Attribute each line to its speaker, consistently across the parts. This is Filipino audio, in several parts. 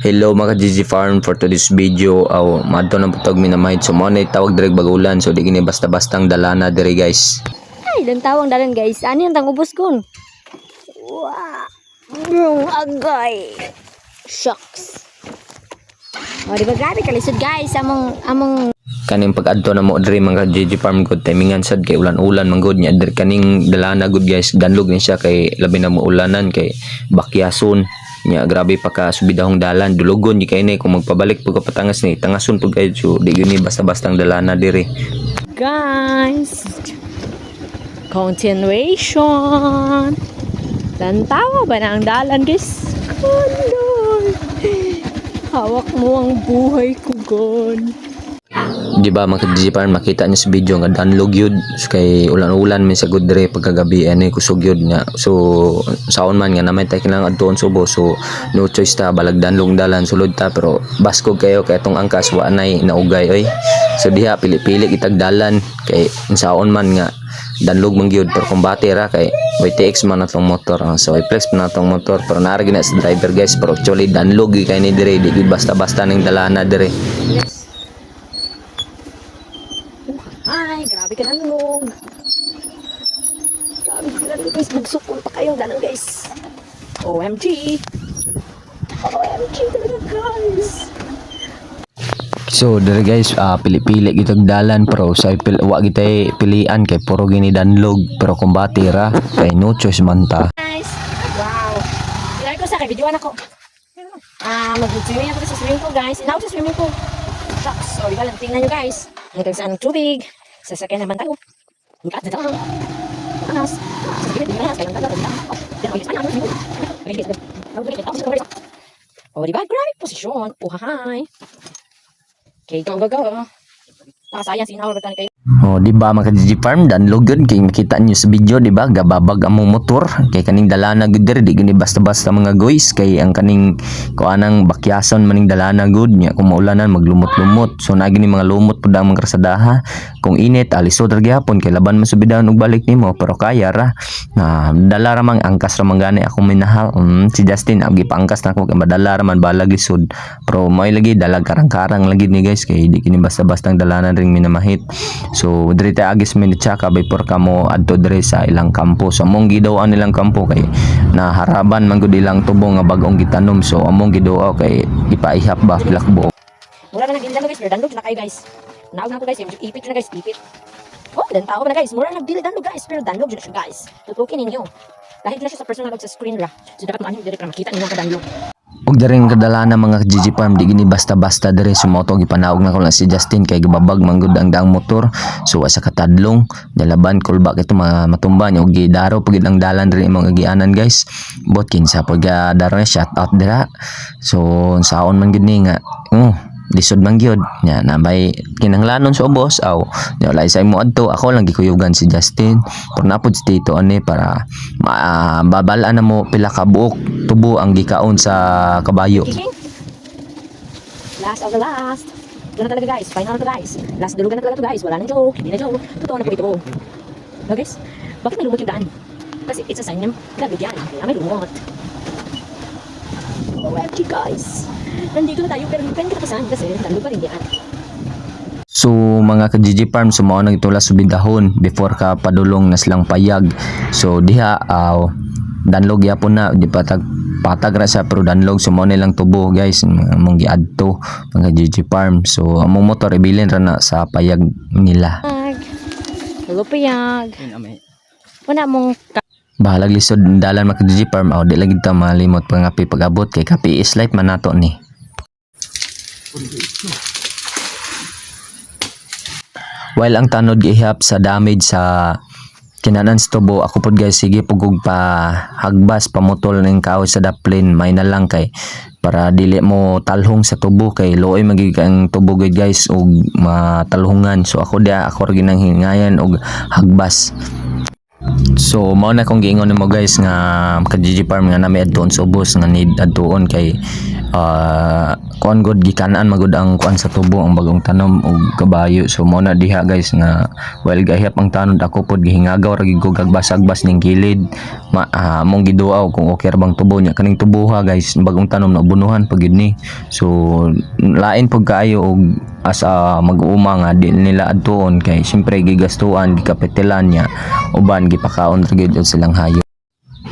Speaker 1: Hello mga GG Farm for today's video aw madto na putog minamahit so mo na tawag direk bagulan so di gini basta-bastang dalana dire guys
Speaker 2: Ay, ilang tawang dalan guys. Ano yung tang ubos kun? Wow. Brong agay. Shucks. O, di ba grabe kalisod guys. Among, among
Speaker 1: kaning pag-adto na mo dire mga GG Farm good timingan sad kay ulan-ulan man good nya dire kaning dalana good guys danlog ni siya kay labi na mo ulanan kay bakyason nya grabe pa ka subidahong dalan dulugon di kay ni kung magpabalik pag patangas ni tangason pag kayo so di gini basta-bastang dalana dire
Speaker 2: guys. Continuation. Lantawa ba na ang dalan guys? Kondol. Hawak mo ang buhay ko gon.
Speaker 1: Di ba Farm makita niyo sa video nga danlog yun. So, kay ulan-ulan min sa good dire pagkagabi ani kusog yun nga. So saon man nga naman tayo kailangan adtoon subo. So no choice ta balag danlog dalan sulod ta. Pero baskog kayo kay itong angkas wa nay naugay oy. So diha pili-pili kitag dalan. Kay saon man nga danlog man gyud pero kumbate ra kay YTX man atong motor ah. so i-flex man atong motor pero naara gina sa driver guys. Pero actually danlog kay ni dire di basta-basta ning dalana dire
Speaker 2: Ay, grabe ka nanlog. Grabe ka nanlog guys. Magsukol pa kayo. Dalan guys. OMG. OMG talaga guys.
Speaker 1: So dire guys, ah, pili-pili gitag dalan pero sa pil wa gitay pilian kay puro gini danlog pero kumbati ra kay no choice man ta.
Speaker 2: Guys. Wow. Ilagay ko sa kay videoan ako. Ah, mag-swimming ako sa swimming pool guys. Inaw sa swimming pool. Shucks. Di ba lang tingnan nyo guys. Hanggang saan ang tubig. Sasakyan naman tayo. Lukat na tayo. Anas. Sa gilid, di ba nas? Kailang tayo. Oh, di ba? Ano, ano, ano? Okay, guys. Oh, di ba? Oh, di ba? Grabe posisyon. Hi. Okay, go, go, go. Nakasayang sinawag ka kayo.
Speaker 1: Oh, di ba mga GG farm danlog yun kay makita niyo sa video di ba? Gababag among motor. Kay kaning dalana gud dire di gini basta-basta mga guys. Kay ang kaning kuanang bakyason maning dalana gud nya kung maulanan maglumot-lumot. So na gini mga lumot pud ang mga kung init alisod ra gyapon kay laban man subidahan og balik nimo pero kaya ra. Na dala ra mang angkas ra man gani ako minahal. Um, si Justin agi paangkas na ako kay madala ra man balag isod pero may lagi dalag karang-karang lagi ni guys kay di kini basta-bastang dalanan ring minamahit diri ta agis min tsaka before kamo adto diri sa ilang kampo so among gidaw nilang kampo kay naharaban man gud ilang tubo nga bag-ong gitanom so among gidaw kay ipaihap ba pilakbo
Speaker 2: Mura na nag-indan guys, dandog na kayo guys. Naog na ako guys, yung ipit na guys, ipit. Oh, dan tao na guys, mura nagdili dandog guys, pero dandog siya guys. Tutukin ninyo. Dahil na siya sa personal sa screen ra. So dapat maanyo dire para makita ninyo ang kadandog.
Speaker 1: Ug diri nga kadalana mga GG farm di gini basta-basta diri. Sumoto gipanawag na ko lang si Justin kay gibabag manggod ang daang motor. So asa katadlong. Dalaban kulba kay ma matumba nya ug gidaro pagid ang dalan diri imong agianan guys. Bot kinsa pag daro na shout out dira. So saon man gid ni nga oh lisod man gyud nya na may kinanglanon sa ubos aw nya wala sa imo adto ako lang gikuyugan si Justin pero napod si Tito ani para ma, babalaan na mo pila ka buok tubo ang gikaon sa kabayo.
Speaker 2: Last of the last. Na talaga guys, final na to guys. Last dulugan na talaga to guys, wala nang joke, hindi na joke. Totoo na po ito. No guys, bakit may lumot yung daan? Kasi it's a sign ng David yan, kaya may lumot. OMG guys. Nandito na tayo pero hindi kita pasahan kasi talo pa rin yan.
Speaker 1: So mga ka-GG farm sumao nang itula subidahon before ka padulong na silang payag. So diha aw danlog yapon na di patag patag ra sa pero danlog sumao nilang tubo guys among giadto mga GG farm. So among motor ibilin ra na sa payag nila.
Speaker 2: Hello payag. Wala mong
Speaker 1: Bahalag lisod dalan ka-GG farm. Aw di lagi ta malimot pangapi pag-abot kay kapi is light man ni. While ang tanod gihap sa damage sa kinanan sa tubo, ako pod guys sige pugog pa hagbas pamutol ning kahoy sa daplin. May na lang kay para dili mo talhong sa tubo kay looy magig ang tubo guys og matalhungan so ako dia ako ra ginang hingayan og hagbas So mao na kong giingon nimo guys nga ka Farm nga nami adtuon sa ubos nga need adtuon kay uh, kuan god gikanan magud ang kuan sa tubo ang bagong tanom og kabayo. So mao na diha guys nga while gahiyap ang tanod ako pod gihingagaw ra gid ko ning kilid ma ah, among giduaw kung okay bang tubo nya kaning tubuha guys bagong tanom na bunuhan pag ni. So lain pag kaayo og as a mag-uuma nga di nila adtuon kay syempre gigastuan gikapitilan niya. Uban gipakaon ra gyud silang hayop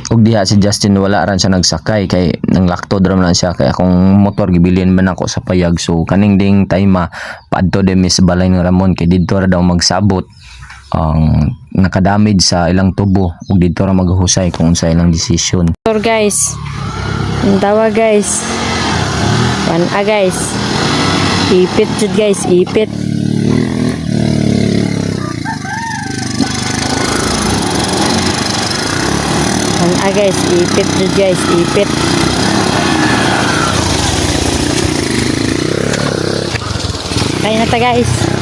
Speaker 1: ug diha si Justin wala ran siya nagsakay kay nang lakto drum lang siya kay akong motor gibilin man ako sa payag so kaning ding time paadto din mi sa balay ng Ramon kay didto ra daw magsabot ang nakadamage sa ilang tubo ug didto ra maghusay kung unsa ilang desisyon
Speaker 2: Motor guys. Tawa guys. Wana guys. Ipit jud guys, ipit. Wana guys, ipit jud guys, ipit. Kaya na ta guys.